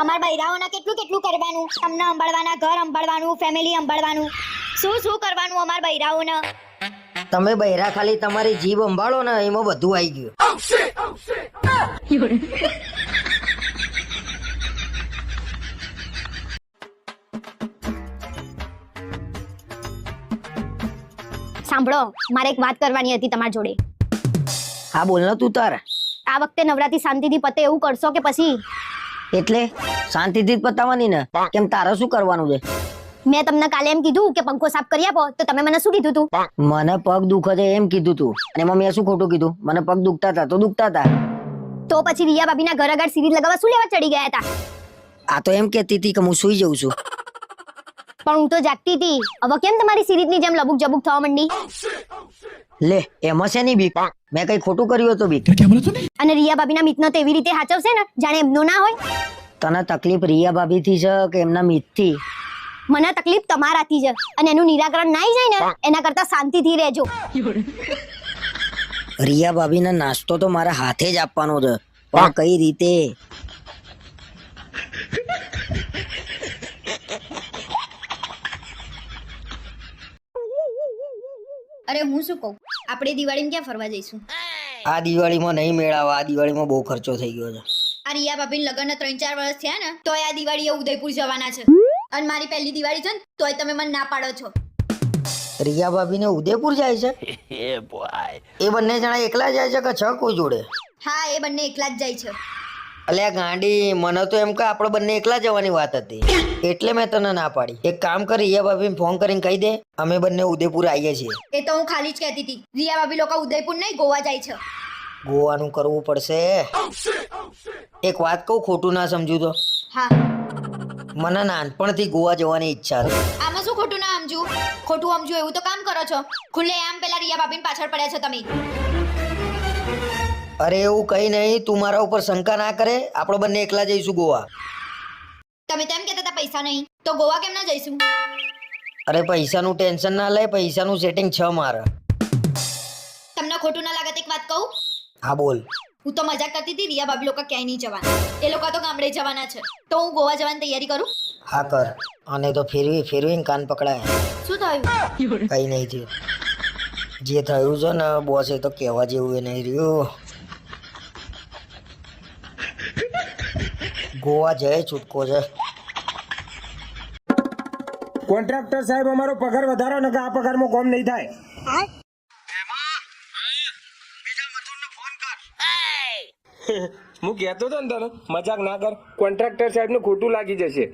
અમાર બૈરાઓને કેટલું કેટલું કરવાનું? તમને સંભાળવાના ઘર સંભાળવાનું ફેમિલી સંભાળવાનું. શું શું કરવાનું અમાર બૈરાઓને? તમે બૈરા ખાલી તમારી જીભ અંબાળો ને એમાં બધું આવી ગયું. સાંભળો મારે એક વાત કરવાની હતી તમારી જોડે. હા બોલ ને તું તાર. આ વખતે નવરાત્રી શાંતિથી પતે એવું કરશો કે પછી? એટલે શાંતિથી પતાવવાની ને? કેમ તારે શું કરવાનું છે? મેં તમને કાલે એમ કીધું કે પંખો સાફ કરી આપો તો તમે મને શું કીધું તું? મને પગ દુખે છે એમ કીધું તું. અને એમાં મેં શું ખોટું કીધું? મને પગ દુખતા હતા તો દુખતા હતા. તો પછી રિયા ભાભીના ઘર આગળ સિરીઝ લગાવવા શું લેવા ચડી ગયા હતા? આ તો એમ કહેતી હતી કે હું સુઈ જઉં છું. પણ હું તો જાગતી હતી. હવે કેમ તમારી સિરીઝની જેમ લબુક જબુક થવા માંડી? લે એમાં છે નહીં બીક. મેં કઈ ખોટું કર્યું હતું બીક. અને રિયા ભાભીના મિતનો તો એવી રીતે હાચવશે ને જાણે એમનો ના હોય? તને તકલીફ રિયા ભાભી થી છે કે એમના મિતથી? મને તકલીફ તમારાથી છે. અને એનું નિરાકરણ ના જાય ને એના કરતા શાંતિથી રહેજો. રિયા ભાભીને નાસ્તો તો મારા હાથે જ આપવાનો છે. પણ કઈ રીતે? અરે હું શું કહું? આપણે દિવાળીમાં ક્યાં ફરવા જઈશું? આ દિવાળીમાં નહીં મેળાવો આ દિવાળીમાં બહુ ખર્ચો થઈ ગયો છે. આ રિયા ભાભીના લગ્નના ત્રણ ચાર વર્ષ થયા ને તોય આ દિવાળીએ ઉદયપુર જવાના છે. અને મારી પહેલી દિવાળી છે ને તોય તમે મને ના પાડો છો. રિયા ભાભીને ઉદયપુર જાય છે? એ બંને જણા એકલા જાય છે કે છ કોઈ જોડે? હા એ બંને એકલા જ જાય છે. અલ્યા ગાંડી મને તો એમ કે આપણે બંને એકલા જવાની વાત હતી. એટલે મેં તને ના પાડી. એક કામ કર રિયા ભાભી ફોન કરીને કહી દે. અમે બંને ઉદયપુર આવીએ છીએ. એ તો હું ખાલી જ કહેતી હતી. રિયા ભાભી લોકો ઉદયપુર નહીં ગોવા જાય છે. ગોવાનું કરવું પડશે. એક વાત કહું ખોટું ના સમજુ તો? હા. મને નાનપણથી ગોવા જવાની ઈચ્છા છે. આમાં શું ખોટું ના સમજુ? ખોટું સમજુ એવું તો કામ કરો છો. ખુલ્લે આમ પેલા રિયા ભાભીને પાછળ પડ્યા છો તમે. અરે એવું કઈ નહીં તું મારા ઉપર શંકા ના કરે. આપણે બંને એકલા જઈશું ગોવા. તમે તેમ કહેતા હતા પૈસા નહીં તો ગોવા કેમ ના જઈશું? અરે પૈસાનું ટેન્શન ના લે પૈસાનું સેટિંગ છે મારે. તમને ખોટું ના લાગત એક વાત કહું? હા બોલ. હું તો મજાક કરતી હતી રિયા ભાભી લોકો ક્યાંય નહીં જવાના. એ લોકો તો ગામડે જવાના છે. તો હું ગોવા જવાની તૈયારી કરું? હા કર. અને તો ફેરવી ફેરવીને કાન પકડાય. શું થયું? કઈ નહીં થયું. જે થયું છે ને બોસ એ તો કહેવા જેવું એ નહીં રહ્યું. ગોવા જય છૂટકો છે. કોન્ટ્રાક્ટર સાહેબ અમારો પગાર વધારો ને આ પગારમાં કોમ નહીં થાય. હું કહેતો હતો ને તને મજાક ના કર કોન્ટ્રાક્ટર સાહેબ ખોટું લાગી જશે.